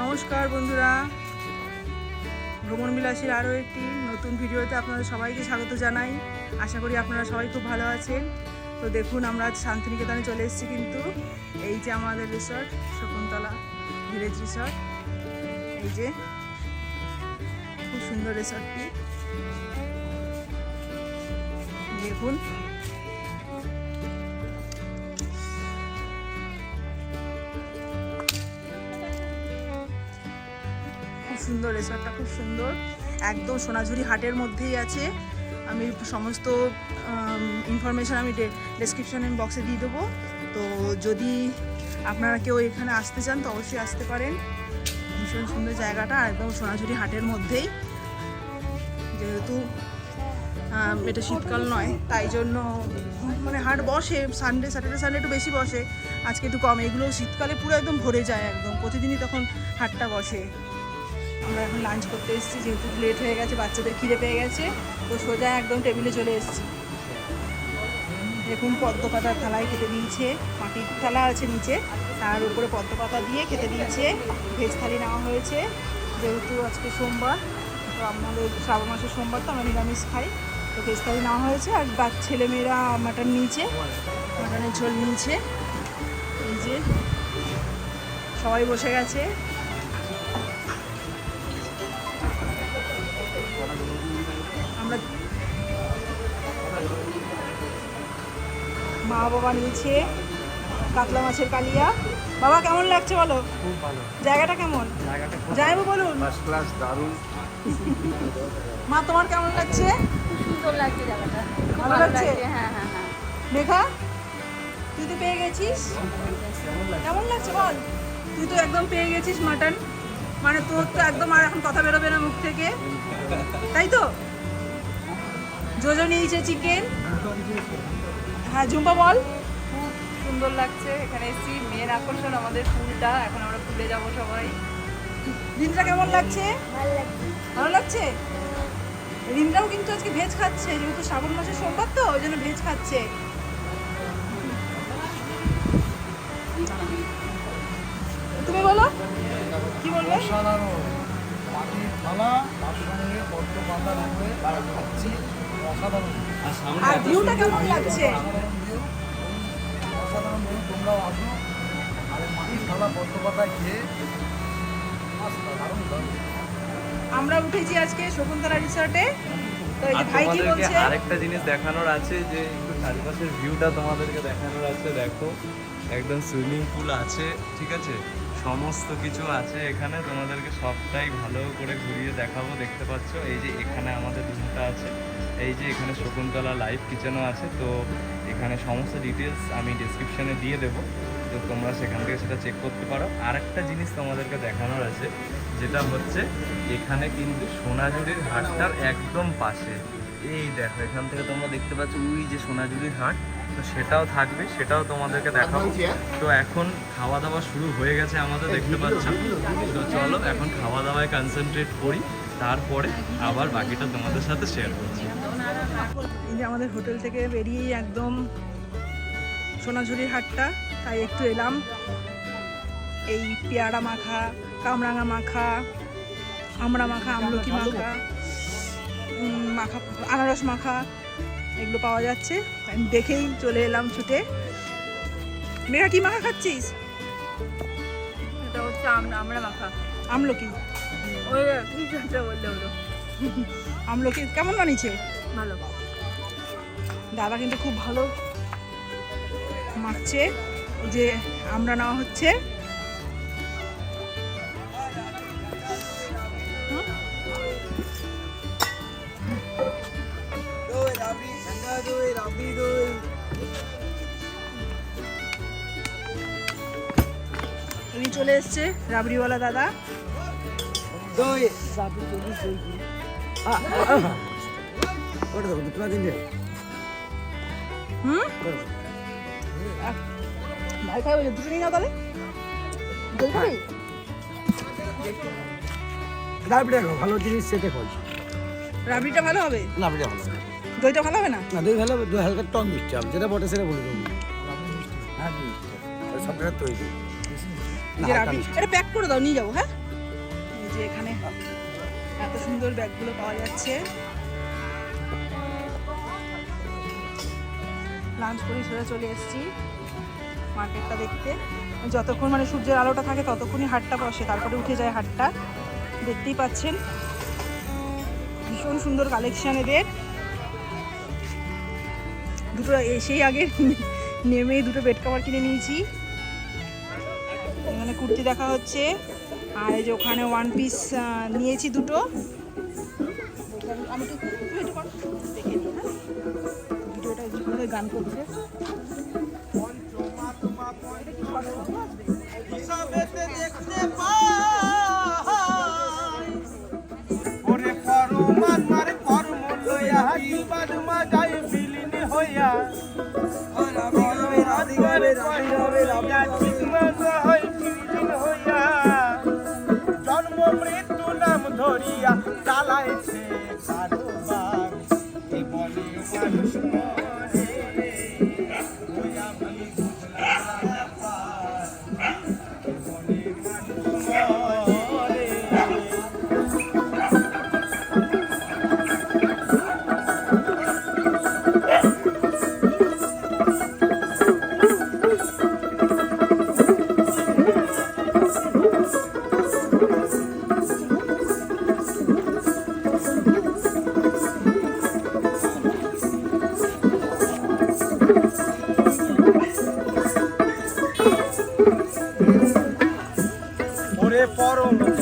নমস্কার বন্ধুরা। ভ্রমণ বিলাসীর আরও একটি নতুন ভিডিওতে আপনাদের সবাইকে স্বাগত জানাই। আশা করি আপনারা সবাই খুব ভালো আছেন। তো দেখুন, আমরা আজ শান্তিনিকেতনে চলে এসেছি কিন্তু এই যে আমাদের রিসর্ট শকুন্তলা ভিলেজ রিসর্ট এই যে খুব সুন্দর রিসর্টটি দেখুন। সুন্দর রিসর্টটা খুব সুন্দর। একদম সোনাঝুরি হাটের মধ্যেই আছে। আমি সমস্ত ইনফরমেশান আমি ডেসক্রিপশন বক্সে দিয়ে দেবো। তো যদি আপনারা কেউ এখানে আসতে চান, তো অবশ্যই আসতে পারেন। ভীষণ সুন্দর জায়গাটা একদম সোনাঝুরি হাটের মধ্যেই। যেহেতু এটা শীতকাল নয়, তাই জন্য মানে হাট বসে সানডে স্যাটারডে সানডে একটু বেশি বসে। আজকে একটু কম, এগুলো শীতকালে পুরো একদম ভরে যায় একদম। প্রতিদিনই তখন হাটটা বসে। আমরা এখন লাঞ্চ করতে এসেছি, যেহেতু লেট হয়ে গেছে, বাচ্চাদের খিদে পেয়ে গেছে, তো সোজা একদম টেবিলে চলে এসেছি। দেখুন, পদ্ম পাতার থালায় খেতে দিয়েছে, মাটির থালা আছে নিচে, তার উপরে পদ্ম পাতা দিয়ে খেতে দিয়েছে ভেজ থালি নেওয়া হয়েছে, যেহেতু আজকে সোমবার, তো আমাদের শ্রাবণ মাসের সোমবার, তো আমরা নিরামিষ খাই, তো ভেজ থালি নেওয়া হয়েছে, আর বাচ্চা ছেলেমেয়েরা মাটন নিয়েছে মাটনের ঝোল নিয়েছে, এই যে সবাই বসে গেছে মা বাবা নিয়েছে কাতলা মাছের কালিয়া। বাবা কেমন লাগছে বলো? খুব ভালো। জায়গাটা কেমন? যাইবো বলুন। ফার্স্ট ক্লাস দারুণ। মা তোমার কেমন লাগছে? সুন্দর লাগছে জায়গাটা। খুব ভালো? লাগছে? হ্যাঁ হ্যাঁ হ্যাঁ। মেঘা তুই তো পেয়ে গেছিস? কেমন লাগছে বল? তুই তো একদম পেয়ে গেছিস মাটন। মানে তোর তো একদম আর এখন কথা বেরোবে না মুখ থেকে। তাই তো? জোজো নিয়েছে চিকেন হ্যাঁ ঝুম্পা বল। খুব সুন্দর লাগছে। এখানে এসেছি মেয়ের আকর্ষণ আমাদের ফুলটা এখন আমরা ফুলে যাব সবাই। রিমটা কেমন লাগছে? ভালো লাগছে। রিমটাও কিন্তু আজকে ভেজ খাচ্ছে যেহেতু শ্রাবণ মাসের সোমবার তো ওই জন্য ভেজ খাচ্ছে। তুমি বলো কি বলবে? মাটির থালা তার সঙ্গে পদ্ম পাতার উপরে খাচ্ছি। আর ভিউটা কেমন লাগছে? অসাধারণ ভিউ তোমরাও আসো আর মাটির থালা পদ্ম পাতায় খেয়ে মাস্ত, দারুণ দারুণ আমরা উঠেছি আজকে শকুন্তলা রিসর্টে তো এই যে আর ভাই কি বলছে আরেকটা জিনিস দেখানোর আছে যে একটু চারপাশের ভিউটা তোমাদেরকে দেখানোর আছে দেখো। একদম সুইমিং পুল আছে ঠিক আছে? সমস্ত কিছু আছে এখানে। তোমাদেরকে সবটাই ভালো করে ঘুরিয়ে দেখাবো, দেখতে পাচ্ছ? এই যে এখানে আমাদের রুমটা আছে। এই যে এখানে শকুন্তলা লাইভ কিচেনও আছে। তো এখানে সমস্ত ডিটেলস আমি ডিসক্রিপশানে দিয়ে দেবো। তো তোমরা সেখান থেকে সেটা চেক করতে পারো। আর একটা জিনিস তোমাদেরকে দেখানোর আছে, যেটা হচ্ছে এখানে কিন্তু সোনাঝুরির হাটটার একদম পাশে। এই দেখো, এখান থেকে তোমরা দেখতে পাচ্ছ ওই যে সোনাঝুরির হাট, তো সেটাও থাকবে, সেটাও তোমাদেরকে দেখাবো। তো এখন খাওয়া দাওয়া শুরু হয়ে গেছে আমাদের, দেখতে পাচ্ছ। তো চলো, এখন খাওয়া দাওয়ায় কনসেন্ট্রেট করি, তারপরে আবার বাকিটা তোমাদের সাথে শেয়ার করছি। এই যে আমাদের হোটেল থেকে বেরিয়েই একদম সোনাঝুরির হাটটা, তাই একটু এলাম। এই পেয়ারা মাখা, কামরাঙা মাখা, আমড়া মাখা, আমলকি মাখা। মাখা আনারস মাখা এগুলো পাওয়া যাচ্ছে। দেখেই চলে এলাম ছুটে। মেঘা কি মাখা খাচ্ছিস? এটা হচ্ছে আমরা মাখা। আমলকি। আমলকি কেমন বানিয়েছে? ভালো। দাদা কিন্তু খুব ভালো মাখছে। যে আমরা নেওয়া হচ্ছে। দই উনি চলে এসছে রাবড়িওয়ালা দাদা দই হুম ভাই খাই বলে দুটো নিয়ে নাও তাহলে দই খাবি রাবড়ি দেখো ভালো জিনিস সেটা রাবড়িটা ভালো হবে রাবড়ি ভালো দইটা ভালো হবে না? না দই ভালো দই হালকা টক মিষ্টি হবে যেটা বটে সেটা বলে দেবো। হ্যাঁ মিষ্টি সব জায়গায় তৈরি এটা প্যাক করে দাও নিয়ে যাব হ্যাঁ? যে এখানে এত সুন্দর ব্যাগগুলো পাওয়া যাচ্ছে। লাঞ্চ করে সোজা চলে এসেছি। মার্কেটটা দেখতে। যতক্ষণ মানে সূর্যের আলোটা থাকে ততক্ষণই হাটটা বসে তারপরে উঠে যায় হাটটা। দেখতেই পাচ্ছেন। ভীষণ সুন্দর কালেকশন এদের। দুটো এসেই আগে নেমে দুটো বেড কভার কিনে নিয়েছি। এখানে কুর্তি দেখা হচ্ছে। আর এই যে ওখানে ওয়ান পিস নিয়েছি দুটো। হ্যাঁ? গান করছে। হইয়া। জন্ম মৃত্যু নাম ধরিয়া চালাইছে কারও মানুষ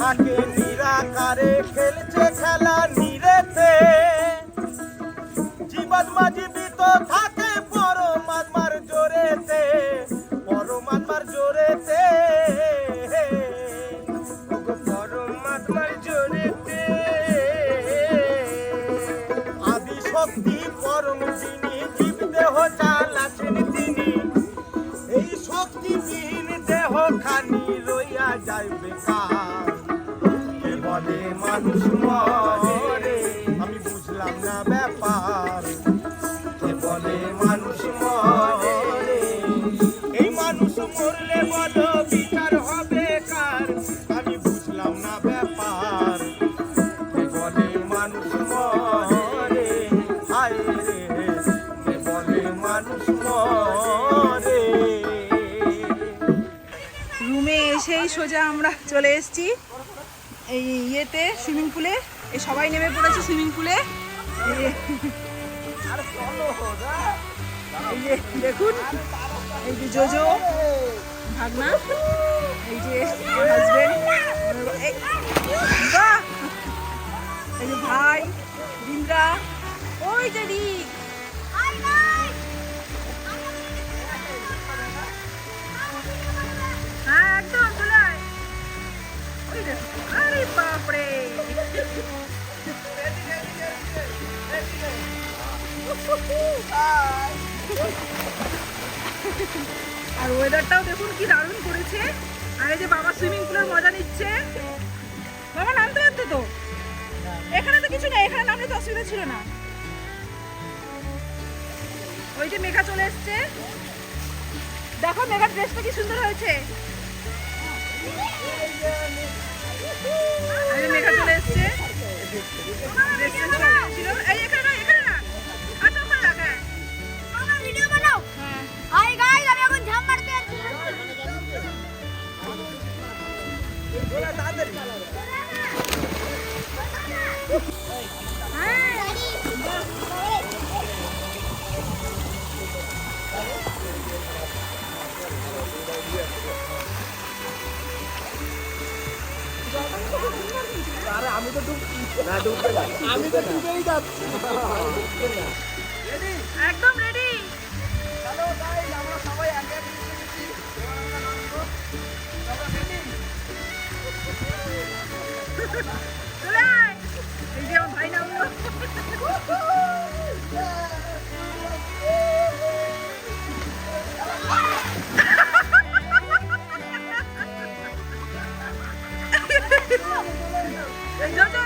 থাকে নিরাকারে, খেলছে খেলা নিরেতে। জীবন জীবিত থাকে পরমাত্মার জোরেতে পরমাত্মার জোরেতে। পরমাত্মার জোরেতে। আদি শক্তি পরম যিনি, জীব দেহ চালাছেন তিনি। এই শক্তিহীন দেহ খানি রইয়া যায় বেকার মানুষ মরে। আমি বুঝলাম না ব্যাপার। কে বলে মানুষ মরে? এই মানুষ মরলে বলো বিচার হবে কার? আমি বুঝলাম না ব্যাপার। কে বলে মানুষ মরে? হায় রে, কে বলে মানুষ মরে? রুমে এসেই সোজা আমরা চলে এসেছি। এই ইয়েতে, সুইমিং পুলে। এই সবাই নেমে পড়েছে সুইমিং পুলে। দেখুন, এই যে জোজো, ভাগনা, এই যে হাজবেন্ড এই যে ভাই বিন্দ্রা ওই যে হ্যাঁ একদম। আরে বাপরে। আর ওয়েদারটাও দেখুন কি দারুণ করেছে। আর এই যে বাবা সুইমিং পুলের মজা নিচ্ছে। বাবা, নামতে পারতো তো? এখানে তো কিছু নেই, এখানে নামলে তো অসুবিধা ছিল না। ওই যে মেঘা চলে এসছে। দেখো, মেঘার ড্রেসটা কি সুন্দর হয়েছে। মেঘা চলে এসছে। ড্রেসটা ভিডিও বানাও হ্যাঁ হাই গাইস আমি এখন ঝাম মারতে যাচ্ছি হ্যাঁ একদম রেডি চলে আয় এই যে আমার ভাই নামলো জোজো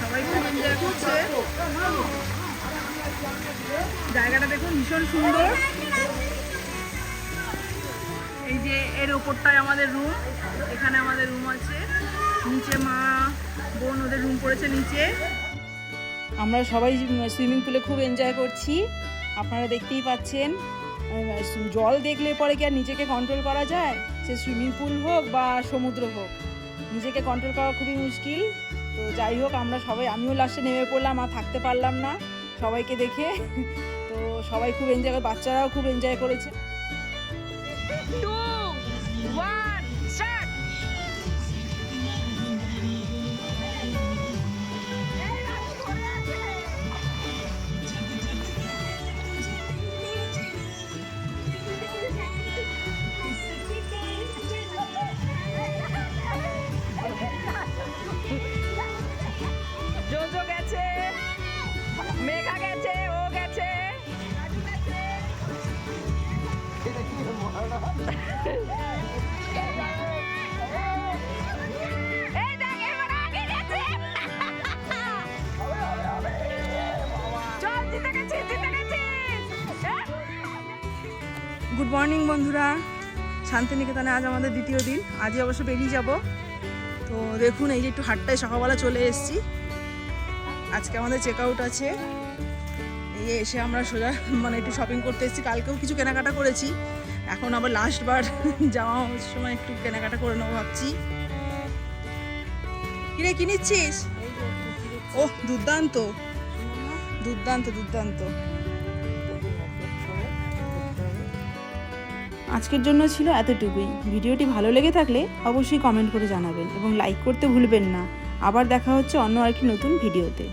সবাই খুব এনজয় করছে জায়গাটা দেখুন, ভীষণ সুন্দর। এই যে এর ওপরটায় আমাদের রুম এখানে আমাদের রুম আছে। নিচে মা, বোন ওদের রুম পড়েছে নিচে। আমরা সবাই সুইমিং পুলে খুব এনজয় করছি। আপনারা দেখতেই পাচ্ছেন জল দেখলে পরে কি আর নিজেকে কন্ট্রোল করা যায়? সে সুইমিং পুল হোক বা সমুদ্র হোক। নিজেকে কন্ট্রোল করা খুবই মুশকিল। তো যাই হোক, আমরা সবাই আমিও লাস্টে নেমে পড়লাম, আর থাকতে পারলাম না। সবাইকে দেখে। তো সবাই খুব এনজয় করে বাচ্চারাও খুব এনজয় করেছে। মর্নিং বন্ধুরা। শান্তিনিকেতনে আজ আমাদের দ্বিতীয় দিন। আজই অবশ্য বেরিয়ে যাব। তো দেখুন এই যে একটু হাটটায় সকালবেলা চলে এসেছি। আজকে আমাদের চেক আউট আছে। এই এসে আমরা সোজা মানে একটু শপিং করতে এসেছি। কালকেও কিছু কেনাকাটা করেছি। এখন আবার লাস্ট বার যাওয়ার সময় একটু কেনাকাটা করে নেব ভাবছি। কিরে কি নিচ্ছিস? ওহ দুর্দান্ত। দুর্দান্ত দুর্দান্ত। আজকের জন্য ছিল এতটুকুই। ভিডিওটি ভালো লেগে থাকলে অবশ্যই কমেন্ট করে জানাবেন এবং লাইক করতে ভুলবেন না। আবার দেখা হচ্ছে অন্য আরেকটি নতুন ভিডিওতে।